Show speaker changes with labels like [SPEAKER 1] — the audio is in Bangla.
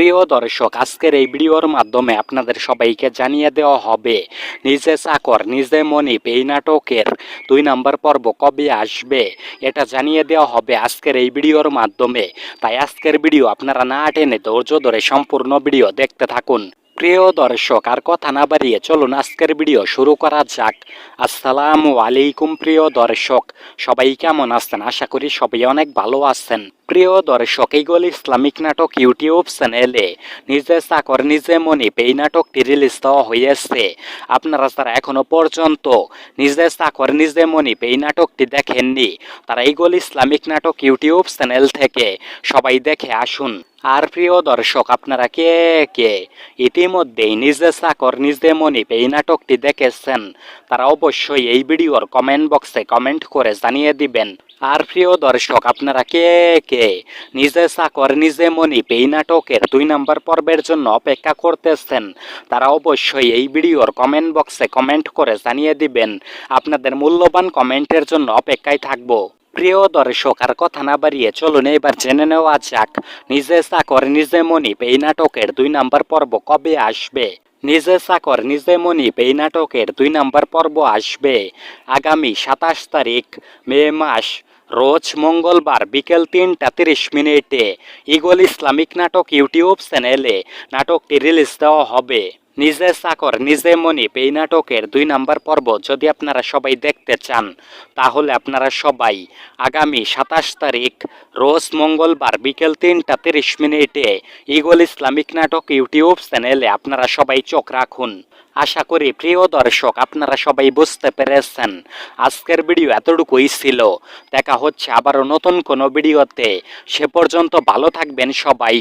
[SPEAKER 1] প্রিয় দর্শক, আজকের এই ভিডিওর মাধ্যমে আপনাদের সবাইকে জানিয়ে দেওয়া হবে, নিজে চাকর, নিজে মনিপ এই নাটকের দুই নম্বর পর্ব কবে আসবে, এটা জানিয়ে দেওয়া হবে আজকের এই ভিডিওর মাধ্যমে। তাই আজকের ভিডিও আপনারা না টেনে ধৈর্য ধরে সম্পূর্ণ ভিডিও দেখতে থাকুন। প্রিয় দর্শক, আর কথা না বাড়িয়ে চলুন আজকের ভিডিও শুরু করা যাক। আসসালামু আলাইকুম প্রিয় দর্শক, সবাই কেমন আছেন? আশা করি সবাই অনেক ভালো আছেন। প্রিয় দর্শক, এইগুলো ইসলামিক নাটক, ইউটিউব চ্যানেলে। নিজে চাকর, নিজে মনিপ এই নাটকটি রিলিজ দেওয়া হয়েছে আপনারা যারা এখনও পর্যন্ত নিজে চাকর, নিজে মনিপ এই নাটকটি দেখেননি, তারা এইগুলো ইসলামিক নাটক, ইউটিউব চ্যানেল থেকে সবাই দেখে আসুন। আর প্রিয় দর্শক, আপনারা কে কে ইতিমধ্যেই নিজে চাকর, নিজে মনিপ এই নাটকটি দেখেছেন, তারা অবশ্যই এই ভিডিওর কমেন্ট বক্সে কমেন্ট করে জানিয়ে দিবেন। আর প্রিয় দর্শক, আপনারা কে কে নিজে চাকর, নিজে মনিপ এই নাটকের দুই নম্বর পর্বের জন্য অপেক্ষা করতেছেন। তারা অবশ্যই এই ভিডিওর কমেন্ট বক্সে কমেন্ট করে জানিয়ে দিবেন, আপনাদের মূল্যবান কমেন্টের জন্য অপেক্ষায় থাকব। প্রিয় দর্শক, আর কথা না বাড়িয়ে চলুন এবার জেনে নেওয়া যাক, নিজে চাকর, নিজে মনিপ এই নাটকের দুই নম্বর পর্ব কবে আসবে? নিজে চাকর, নিজে মনিপ এই নাটকের দুই নম্বর পর্ব আসবে আগামী সাতাশ তারিখ, মে মাস। রোজ মঙ্গলবার বিকেল তিনটা তিরিশ মিনিটে ইগল ইসলামিক নাটক ইউটিউব চ্যানেলে নাটকটি রিলিজ দেওয়া হবে। নিজে চাকর নিজে মনিপ এই নাটকের দুই নাম্বার পর্ব যদি আপনারা সবাই দেখতে চান, তাহলে আপনারা সবাই আগামী সাতাশ তারিখ, রোজ মঙ্গলবার বিকেল তিনটা তিরিশ মিনিটে ইগল ইসলামিক নাটক ইউটিউব চ্যানেলে আপনারা সবাই চোখ রাখুন। আশা করি প্রিয় দর্শক, আপনারা সবাই বুঝতে পেরেছেন। আজকের ভিডিও এতটুকুই ছিল। দেখা হচ্ছে আবারও নতুন কোনো ভিডিওতে। সে পর্যন্ত ভালো থাকবেন সবাই।